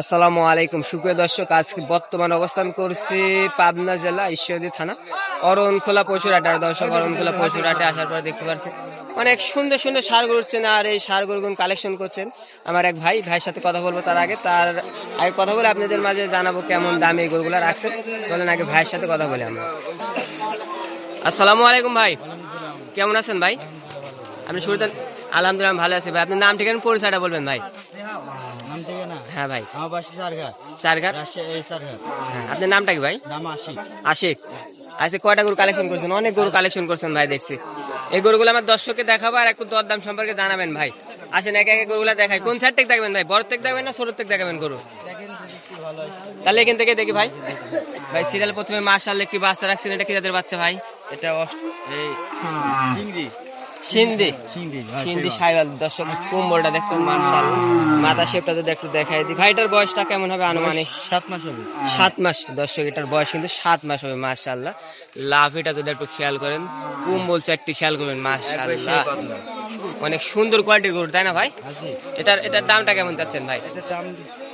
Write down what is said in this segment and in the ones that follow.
আসসালামু আলাইকুম। সুপ্রিয় দর্শক, আজকে বর্তমান অবস্থান করছি পাবনা জেলা ঈশ্বরদী থানা, অরণখোলা পশুরহাটার দর্শক, অরণখোলা পশুরহাটে আসার পরে দেখতে পাচ্ছেন অনেক সুন্দর সুন্দর সার গরু হচ্ছেন আর এই সার গরুগুলো কালেকশন করছেন। আমার এক ভাই, ভাইয়ের সাথে কথা বলব তার আগে। তার আগে কথা বলে আপনাদের মাঝে জানাব কেমন দাম এই গরুগুলো রাখছে। চলেন আগে ভাইয়ের সাথে কথা বলি আমরা। আসসালামু আলাইকুম ভাই। কেমন আছেন ভাই? আপনি শুরুতে আলহামদুলিল্লাহ ভালো আছি ভাই। আপনার নাম, ঠিকানা, পরিচয়টা বলবেন ভাই। হ্যাঁ ভাই। আমার বাসা সারঘাট? চারঘাট রাজশাহী হ্যাঁ, আপনার নামটা কি ভাই? নাম আশি আশিক। আজকে কয়টা গরু কালেকশন করছেন? অনেক গরু কালেকশন করছেন ভাই দেখছি। এই গরুগুলো আমার দর্শককে দেখাবো আর একটু দরদাম সম্পর্কে জানাবেন ভাই। আসেন একে একে গরুগুলো দেখাই। কোন সাইড থেকে দেখবেন ভাই? বড় থেকে দেখবেন না ছোট থেকে দেখাবেন গরু? তাহলে এখান থেকে দেখি ভাই। ভাই সিরিয়াল প্রথমে মাশাল একটি বাচ্চা রাখছেন এটা কি যাদের বাচ্চা ভাই? এটা অস- এই চিংড়ি। সিন্ধি। সিন্ধি সাইবাল দর্শক কুম্বলটা মার্শাল মাথা শেপটা যদি একটু দেখাই দিই। ভাইটার বয়সটা কেমন হবে আনুমানিক? সাত মাস হবে। সাত মাস। দর্শক এটার বয়স কিন্তু সাত মাস হবে মাশাল্লাহ লাভিটা যদি একটু খেয়াল করেন কুম্বল চারটি খেয়াল করবেন মাশাল্লাহ অনেক সুন্দর কোয়ালিটির গরু তাই না ভাই? এটার এটার দামটা কেমন চাচ্ছেন ভাই? এটার দাম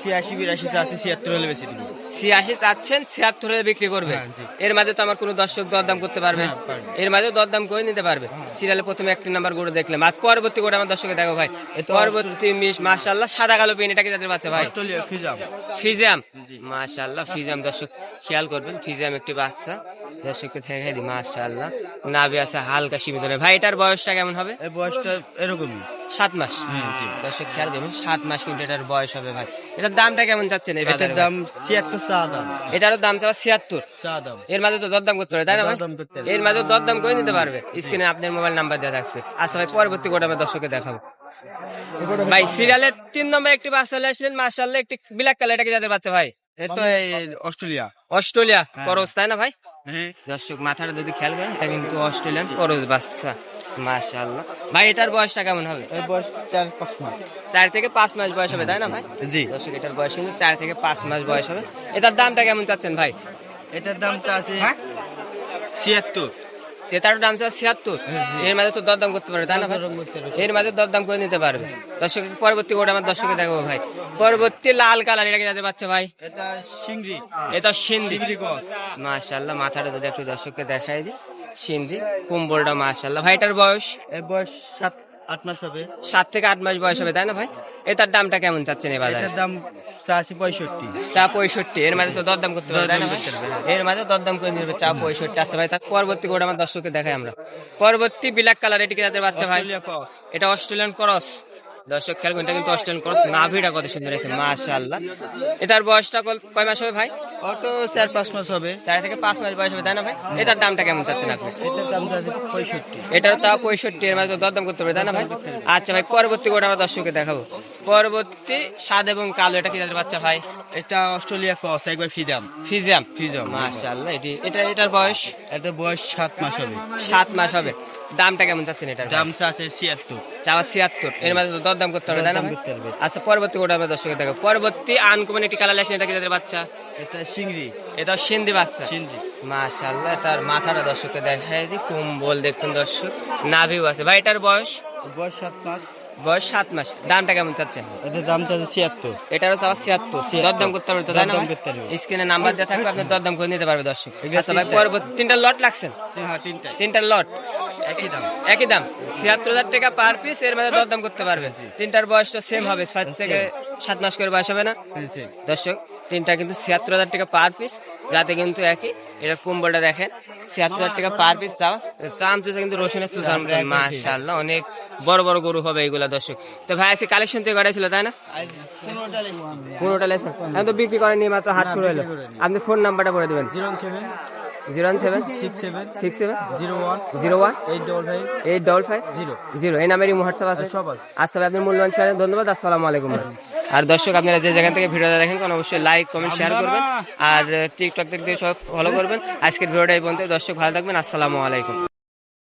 ছিয়াশি বিরাশি ছিয়াত্তর হলে বেশি দিব। ছিয়াশি চাচ্ছেন ছিয়াত্তর হলে বিক্রি করবে। হ্যাঁ, এর মাঝে তো আমার কোনো দর্শক দরদাম করতে পারবে হ্যাঁ, এর মাঝে দরদাম করে নিতে পারবে। সিরিয়ালে প্রথমে একটি নাম্বার গরু দেখলাম। আর পরবর্তী গরু আমার দর্শকে দেখো ভাই। পরবর্তী মিস মাশাল্লাহ সাদা কালো পেন এটাকে যাদের বাচ্চা ভাই? ফিজাম। ফিজাম। জি। মাশাল্লাহ ফিজাম দর্শক খেয়াল করবেন ফিজাম একটি বাচ্চা। দর্শককে দেখাই দিই মাশাল্লাহ নাভি আছে হালকা সীমিত ভাই এটার বয়সটা কেমন হবে? এই বয়সটা এরকমই। সাত মাস। হ্যাঁ দর্শক খেয়াল করবেন সাত মাস কিন্তু এটার বয়স হবে ভাই। এটার দামটা কেমন যাচ্ছে এটার দাম ছিয়াত্তর চা দাম। এটারও দাম চাওয়া ছিয়াত্তর। চা দাম। এর মাঝে তো দরদাম করতে পারে তাই না ভাই? দরদাম করতে হবে। এর মাঝে দরদাম করে নিতে পারবে। স্ক্রিনে আপনার মোবাইল নাম্বার দেওয়া থাকবে আচ্ছা ভাই পরবর্তী গোটা আমি দর্শককে দেখাবো। ভাই সিরিয়ালের তিন নম্বর একটি বাচ্চা আসলেন মার্শাল্লাহ একটি ব্ল্যাক কালার এটাকে যাদের বাচ্চা ভাই? এই তো অস্ট্রেলিয়া। অস্ট্রেলিয়া হ্যাঁ। করস তাই না ভাই? হ্যাঁ হ্যাঁ। দর্শক মাথাটা যদি খেয়াল করেন তা কিন্তু অস্ট্রেলিয়ান করজ বাচ্চা। মাশাআল্লাহ। ভাই এটার বয়সটা কেমন হবে? এর বয়স 4 5 মাস। 4 থেকে 5 মাস বয়স হবে তাই না ভাই? জি। দর্শক এটার বয়স কিন্তু 4 থেকে 5 মাস বয়স হবে। এটার দামটা কেমন চাচ্ছেন ভাই? এটার দাম চাচ্ছি হ্যাঁ? 76 দাম ছিয়াত্তর। এর মাঝে তো দরদাম করতে পারবে তাই না এর মাঝে দরদাম করে নিতে পারবে। দর্শক পরবর্তী ওটা আমার দর্শকে দেখাবো ভাই। পরবর্তী লাল কালার এটাকে যাতে পাচ্ছে ভাই। এটা সিন্ধি মাশাল্লাহ মাথাটা যদি একটু দর্শককে দেখাই দিই। সিন্ধি কুম্বলটা মাশাল্লাহ ভাই এটার বয়স? বয়স সাত আট মাস হবে। সাত থেকে আট মাস বয়স হবে তাই না ভাই? এটার দামটা কেমন চাচ্ছেন এই বাজারে? এটার দাম চারশি পঁয়ষট্টি। চা পঁয়ষট্টি এর মাঝে তো দরদাম করতে পারবে তাই না ভাই? এর মাঝে দরদাম করে নিবে চা পঁয়ষট্টি আচ্ছা ভাই। তার পরবর্তী গোটা আমার দর্শককে দেখাই আমরা। পরবর্তী ব্ল্যাক কালার এটিকে তাদের বাচ্চা ভাই? এটা অস্ট্রেলিয়ান ক্রস দর্শক খেয়াল করুন, এটা কিন্তু অস্ট্রেলিয়ান ক্রস নাভিটা কত সুন্দর আছে মাশাআল্লাহ। এটার বয়সটা কয় মাস হবে ভাই? অটো চার পাঁচ মাস হবে। চার থেকে পাঁচ মাস বয়স হবে তাই না ভাই? এটার দামটা কেমন চাচ্ছেন আপনি? এটার দাম চাচ্ছে পঁয়ষট্টি। এটার চা পঁয়ষট্টি এর মাঝে দরদাম করতে হবে তাই না ভাই? আচ্ছা ভাই পরবর্তী কোটা আমরা দর্শককে দেখাবো। পরবর্তী সাদ এবং কালো এটা কি বাচ্চা ভাই এটা অস্ট্রেলিয়া ক্রস একবার ফিজাম ফিজিয়াম? ফিজাম মাশাআল্লাহ এটি এটা এটার বয়স? এটা বয়স সাত মাস হবে। সাত মাস হবে। দামটা কেমন চাচ্ছেন এটার দাম চাচ্ছে ছিয়াত্তর। চাওয়া ছিয়াত্তর। এর মাঝে তো দরদাম করতে হবে না। আচ্ছা পরবর্তী গোটা আমরা দর্শকে দেখো পরবর্তী আনকমন একটি কালার আছে এটা কি তাদের বাচ্চা? এটা সিংড়ি। এটা সিন্ধি বাচ্চা। সিংড়ি মাশাআল্লাহ তার মাথাটা দর্শককে দেখাই দিই। কুম্বল দেখুন দর্শক নাভিও আছে। ভাই এটার বয়স? বয়স সাত মাস। বয়স সাত মাস। দামটা কেমন চাচ্ছেন? এটার দাম চাচ্ছে ছিয়াত্তর। এটারও চাওয়া ছিয়াত্তর। দরদাম করতে পারবে তো তাই না। স্ক্রিনে নাম্বার দেওয়া থাকবে আপনি দরদাম করে নিতে পারবে দর্শক। আচ্ছা ভাই পরবর্তী তিনটা লট লাগছেন? তিনটা লট একই দাম একই দাম। ছিয়াত্তর হাজার টাকা পার পিস এর মধ্যে দরদাম করতে পারবে তিনটার বয়সটা সেম হবে ছয় থেকে সাত মাস করে বয়স হবে না? দর্শক তিনটা কিন্তু ছিয়াত্তর হাজার টাকা পার পিস যাতে কিন্তু একই। এটা কুম্বলটা দেখেন ছিয়াত্তর হাজার টাকা পার পিস চাওয়া। চাম চুষা কিন্তু রসুনের চুষা মাশাআল্লাহ অনেক বড় বড় গরু হবে এইগুলা দর্শক। তো ভাই আজকে কালেকশন থেকে করেছিল তাই না? পনেরোটা লেসন এখন তো বিক্রি করেনি মাত্র হাট শুরু হলো। আপনি ফোন নাম্বারটা বলে দেবেন। Zero seven zero seven? Six seven six seven zero one zero one eight double five eight double five zero zero এই হোয়াটসঅ্যাপ আছে। সব আছে। আচ্ছা ভাই আপনার মূল্যবান সময় ধন্যবাদ আসসালামু আলাইকুম আর দর্শক আপনারা যে যেখান থেকে ভিডিওটা দেখেন কোন অবশ্যই লাইক কমেন্ট শেয়ার করবেন। আর টিকটক থেকে সব ফলো করবেন। আজকের ভিডিওটা এই পর্যন্ত দর্শক ভালো থাকবেন। আসসালামু আলাইকুম।